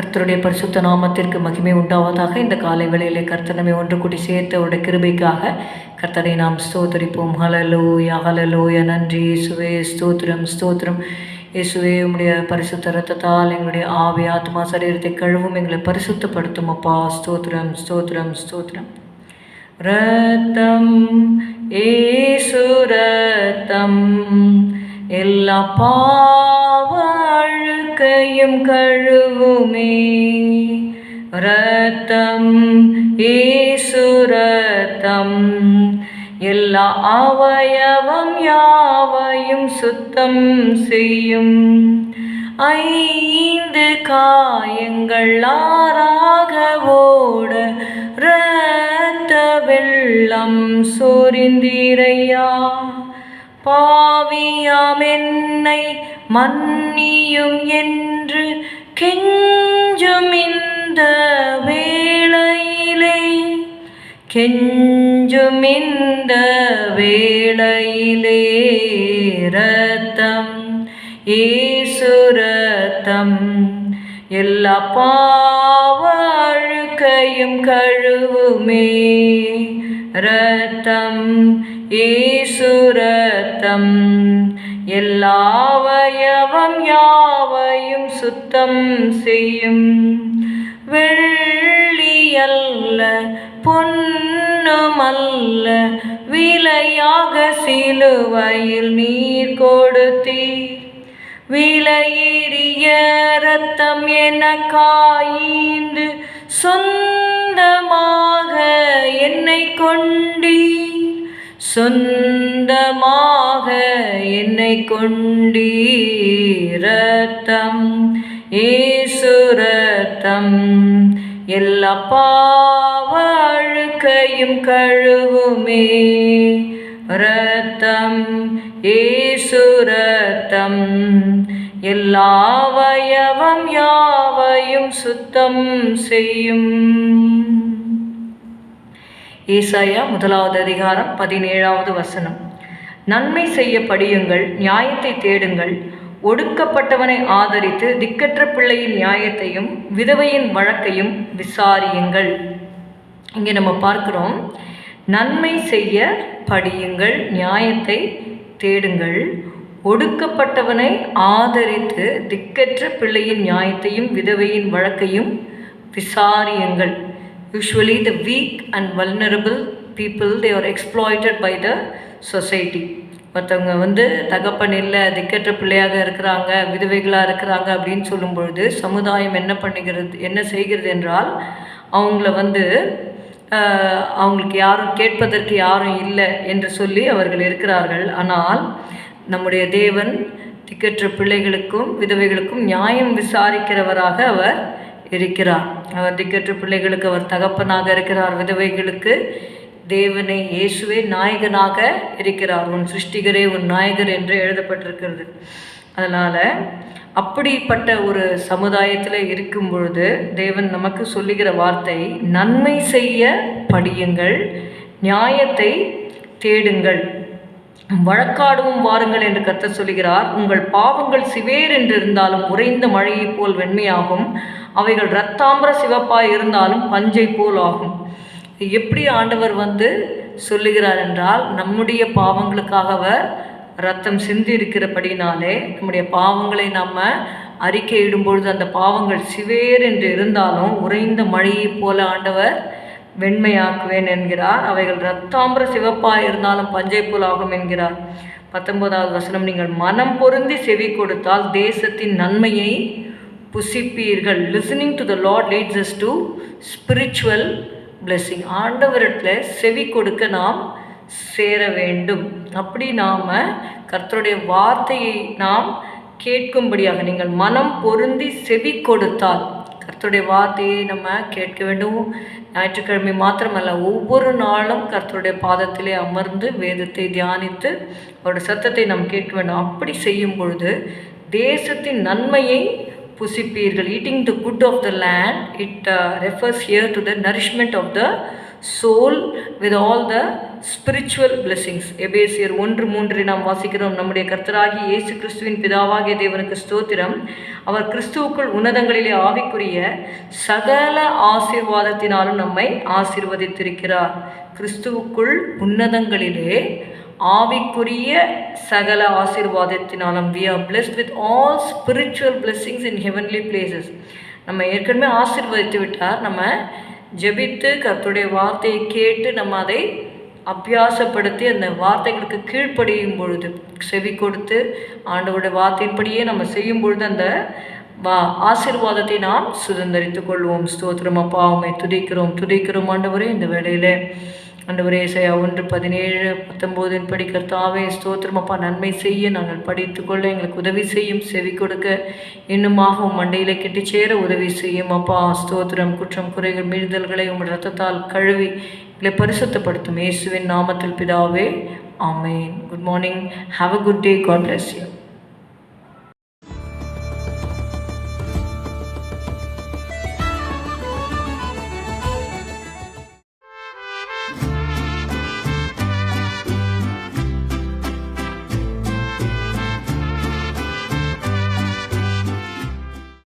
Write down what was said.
கர்த்தருடைய பரிசுத்த நாமத்திற்கு மகிமை உண்டாவதாக. இந்த காலை வேளையிலே கர்த்தர் நம்மை ஒன்று கூட்டி சேர்த்தவருடைய கிருபைக்காக கர்த்தரை நாம் ஸ்தோத்தரிப்போம். ஹலலூயா ஹலலூயா நன்றி இயேசுவே ஸ்தோத்திரம் ஸ்தோத்திரம். இயேசுவே உம்முடைய பரிசுத்த ரத்தத்தால் எங்களுடைய ஆவி ஆத்மா சரீரத்தை கழுவும் எங்களை பரிசுத்தப்படுத்தும் அப்பா. ஸ்தோத்திரம் ஸ்தோத்திரம் ஸ்தோத்திரம். ரத்தம் ஏசு ரத்தம் எல்லா பா அழுக்கையும் கழுவுமே. ரத்தம் ஏசு ரத்தம் எல்லா அவயவம் யாவையும் சுத்தம் செய்யும். ஐந்து காயங்கள் ஆறாக ஓட இரத்த வெள்ளம் சொரிந்திரையா. பாவியாம் என்னை மன்னியும் என்று கெஞ்சும் இந்த வேளையிலே. கெஞ்சும் இந்த வேளையிலே ரத்தம் ஈசுரத்தம் எல்லா பாவ கழுவுமே. ரத்தம் ஏசு சுத்தம். எல்லாவயவம் யாவையும் சுத்தம் செய்யும். வெள்ளியல்ல பொன்னுமல்ல விலையாக சிலுவையில் நீர் கொடுத்தீ விலையேறிய ரத்தம் என காய்ந்து சொந்தமாக என்னை கொண்டீர். சொந்தமாக ஆக என்னை கொண்டீரத்தம் ஈசுரத்தம் எல்லா பாவழுக்கையும் கழுவுமே ரத்தம் ஈசுரத்தம் எல்லாவயவம் யாவையும் சுத்தம் செய்யும். ஈசாயா முதலாவது அதிகாரம் பதினேழாவது வசனம். நன்மை செய்ய படியுங்கள் நியாயத்தை தேடுங்கள். ஒடுக்கப்பட்டவனை ஆதரித்து திக்கற்ற பிள்ளையின் நியாயத்தையும் விதவையின் வழக்கையும் விசாரியுங்கள். இங்கே நம்ம பார்க்குறோம். நன்மை செய்ய படியுங்கள் நியாயத்தை தேடுங்கள். ஒடுக்கப்பட்டவனை ஆதரித்து திக்கற்ற பிள்ளையின் நியாயத்தையும் விதவையின் வழக்கையும் விசாரியுங்கள். Usually the weak and vulnerable people they are exploited by the society மற்றவங்க வந்து தகப்பன் இல்லை திக்கற்ற பிள்ளையாக இருக்கிறாங்க விதவைகளாக இருக்கிறாங்க அப்படின்னு சொல்லும் பொழுது சமுதாயம் என்ன பண்ணுகிறது என்ன செய்கிறது என்றால் அவங்கள வந்து அவங்களுக்கு யாரும் கேட்பதற்கு யாரும் இல்லை என்று சொல்லி அவர்கள் இருக்கிறார்கள். ஆனால் நம்முடைய தேவன் திக்கற்ற பிள்ளைகளுக்கும் விதவைகளுக்கும் நியாயம் விசாரிக்கிறவராக அவர் இருக்கிறார். அவர் திக்கற்ற பிள்ளைகளுக்கு அவர் தகப்பனாக இருக்கிறார். விதவைகளுக்கு தேவனை இயேசுவே நாயகனாக இருக்கிறார். உன் சிருஷ்டிகரே உன் நாயகர் என்று எழுதப்பட்டிருக்கிறது. அதனால் அப்படிப்பட்ட ஒரு சமுதாயத்தில் இருக்கும் பொழுது தேவன் நமக்கு சொல்லுகிற வார்த்தை நன்மை செய்ய படியுங்கள் நியாயத்தை தேடுங்கள். வழக்காடவும் வாருங்கள் என்று கத்த சொல்கிறார் உங்கள் பாவங்கள் சிவேர் என்று இருந்தாலும் உறைந்த மழையைப் போல் வெண்மையாகும். அவைகள் இரத்தாம்பர சிவப்பாய் இருந்தாலும் பஞ்சை போல் ஆகும். எப்படி ஆண்டவர் வந்து சொல்லுகிறார் என்றால் நம்முடைய பாவங்களுக்காக அவர் ரத்தம் சிந்தி இருக்கிறபடினாலே நம்முடைய பாவங்களை நம்ம அறிக்கையிடும் பொழுது அந்த பாவங்கள் சிவேர் என்று இருந்தாலும் உறைந்த மழையைப் போல ஆண்டவர் வெண்மையாக்குவேன் என்கிறார். அவைகள் ரத்தாம்பர சிவப்பாக இருந்தாலும் பஞ்சை போல் ஆகும் என்கிறார். பத்தொன்பதாவது வசனம் நீங்கள் மனம் பொருந்தி செவி கொடுத்தால் தேசத்தின் நன்மையை புசிப்பீர்கள். Listening to the Lord leads is to spiritual blessing ஆண்டவரிடத்தில் செவி கொடுக்க நாம் சேர வேண்டும். அப்படி நாம் கர்த்தருடைய வார்த்தையை நாம் கேட்கும்படியாக நீங்கள் மனம் பொருந்தி செவி கொடுத்தால் கர்த்தருடைய வார்த்தையை நம்ம கேட்க வேண்டும். ஞாயிற்றுக்கிழமை மாத்திரமல்ல ஒவ்வொரு நாளும் கர்த்தருடைய பாதத்திலே அமர்ந்து வேதத்தை தியானித்து அவருடைய சத்தத்தை நாம் கேட்க வேண்டும். அப்படி செய்யும் பொழுது தேசத்தின் நன்மையை புசிப்பீர்கள். Eating the good of the land it refers here to the nourishment of the soul with all the spiritual blessings. எபேசியர் ஒன்று மூன்றை நாம் வாசிக்கிறோம். நம்முடைய கர்த்தராகி இயேசு கிறிஸ்துவின் பிதாவாகிய தேவனுக்கு ஸ்தோத்திரம். அவர் கிறிஸ்துவுக்குள் உன்னதங்களிலே ஆவிக்குரிய சகல ஆசீர்வாதத்தினாலும் நம்மை ஆசீர்வதித்திருக்கிறார். கிறிஸ்துவுக்குள் உன்னதங்களிலே ஆவிக்குரிய சகல ஆசீர்வாதத்தினாலும் we are blessed with all spiritual blessings in heavenly places நம்ம ஏற்கனவே ஆசீர்வதித்து விட்டார். நம்ம ஜெபித்து கர்த்தருடைய வார்த்தையை கேட்டு நம்ம அதை அபியாசப்படுத்தி அந்த வார்த்தைகளுக்கு கீழ்ப்படியும் பொழுது செவி கொடுத்து ஆண்டவருடைய வார்த்தையின்படியே நம்ம செய்யும் பொழுது அந்த வா ஆசீர்வாதத்தை நாம் சுதந்திரித்துக் கொள்வோம். ஸ்தோத்திரம் அப்பா உம்மை துதிக்கிறோம் துதிக்கிறோம் ஆண்டவரே இந்த வேலையில் ஆண்டவரே இசையா ஒன்று பதினேழு பத்தொம்போதின் படி கர்த்தாவே ஸ்தோத்திரம் அப்பா நன்மை செய்ய நாங்கள் படித்து கொள்ள எங்களுக்கு உதவி செய்யும் செவி கொடுக்க இன்னுமாக உம் மண்டையிலே கெட்டி சேர உதவி செய்யும் அப்பா. ஸ்தோத்திரம் குற்றம் குறைகள் மீறுதல்களை உம் ரத்தத்தால் கழுவி எங்களை பரிசுத்தப்படுத்தும் இயேசுவின் நாமத்தில் பிதாவே ஆமேன். Good morning have a good day God bless you